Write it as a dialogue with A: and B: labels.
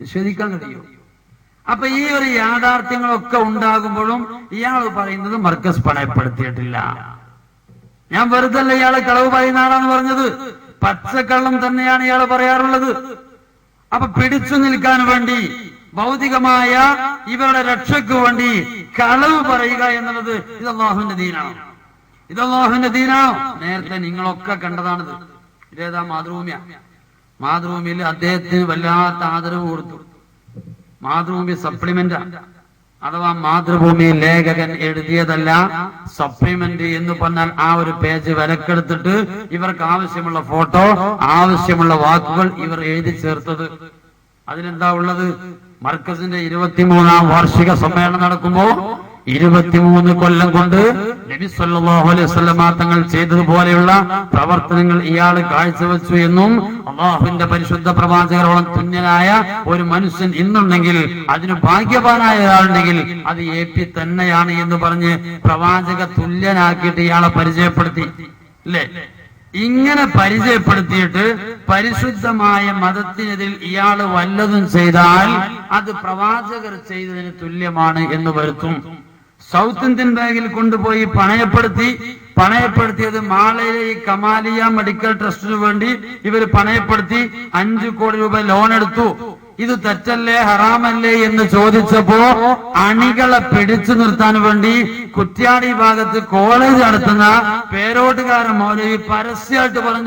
A: നിഷേധിക്കാൻ കഴിയും അപ്പൊ ഈ ഒരു യാഥാർത്ഥ്യങ്ങളൊക്കെ ഉണ്ടാകുമ്പോഴും ഇയാൾ പറയുന്നത് മർക്കസ് പണയപ്പെടുത്തിയിട്ടില്ല. ഞാൻ വെറുതെ ഇയാളെ കളവ് പറയുന്ന ആളാന്ന് പറഞ്ഞത്. പച്ചക്കള്ളം തന്നെയാണ് ഇയാൾ പറയാറുള്ളത്. അപ്പൊ പിടിച്ചു നിൽക്കാൻ വേണ്ടി ഭൗതികമായ ഇവരുടെ രക്ഷയ്ക്ക് വേണ്ടി കളവ് പറയുക എന്നുള്ളത് ഇത് ദീനാണ്. ഇത് അള്ളാഹുവിന്റെ ദീനാണോ. നേരത്തെ നിങ്ങളൊക്കെ കണ്ടതാണിത്. ഇതേതാ മാതൃഭൂമിയ. മാതൃഭൂമിയിൽ അദ്ദേഹത്തിന് വല്ലാത്ത ആദരവ് കൊടുത്തു. മാതൃഭൂമി സപ്ലിമെന്റ് അഥവാ മാതൃഭൂമി ലേഖകൻ എഴുതിയതല്ല സപ്ലിമെന്റ് എന്ന് പറഞ്ഞാൽ ആ ഒരു പേജ് വിലക്കെടുത്തിട്ട് ഇവർക്ക് ആവശ്യമുള്ള ഫോട്ടോ ആവശ്യമുള്ള വാക്കുകൾ ഇവർ എഴുതി ചേർത്തത്. അതിലെന്താ ഉള്ളത്? മർക്കസിന്റെ ഇരുപത്തിമൂന്നാം വാർഷിക സമ്മേളനം നടക്കുമ്പോ ഇരുപത്തിമൂന്ന് കൊല്ലം കൊണ്ട് നബി അലൈഹി തങ്ങൾ ചെയ്തതുപോലെയുള്ള പ്രവർത്തനങ്ങൾ ഇയാൾ കാഴ്ചവെച്ചു എന്നും അള്ളാഹുവിന്റെ പരിശുദ്ധ പ്രവാചകരോളം തുന്നനായ ഒരു മനുഷ്യൻ ഇന്നുണ്ടെങ്കിൽ അതിന് ഭാഗ്യവാനായ ഒരാളുണ്ടെങ്കിൽ അത് എ പി തന്നെയാണ് എന്ന് പറഞ്ഞ് പ്രവാചക തുല്യനാക്കിയിട്ട് ഇയാളെ പരിചയപ്പെടുത്തി. അല്ലേ ഇങ്ങനെ പരിചയപ്പെടുത്തിയിട്ട് പരിശുദ്ധമായ മതത്തിനെതിൽ ഇയാൾ വല്ലതും ചെയ്താൽ അത് പ്രവാചകർ ചെയ്തതിന് തുല്യമാണ് എന്ന് വരുത്തും. സൗത്ത് ഇന്ത്യൻ ബാങ്കിൽ കൊണ്ടുപോയി പണയപ്പെടുത്തി പണയപ്പെടുത്തിയത് മാളയിലെ ഈ കമാലിയ മെഡിക്കൽ ട്രസ്റ്റിനു വേണ്ടി ഇവർ പണയപ്പെടുത്തി അഞ്ചു കോടി രൂപ ലോൺ എടുത്തു. ഇത് തെറ്റല്ലേ ഹറാമല്ലേ എന്ന് ചോദിച്ചപ്പോ അണികളെ പിടിച്ചു നിർത്താൻ വേണ്ടി കുറ്റ്യാടി ഭാഗത്ത് കോളേജ് നടത്തുന്ന പേരോട്ടുകാരൻ മൗലവി പരസ്യമായിട്ട് പറഞ്ഞു.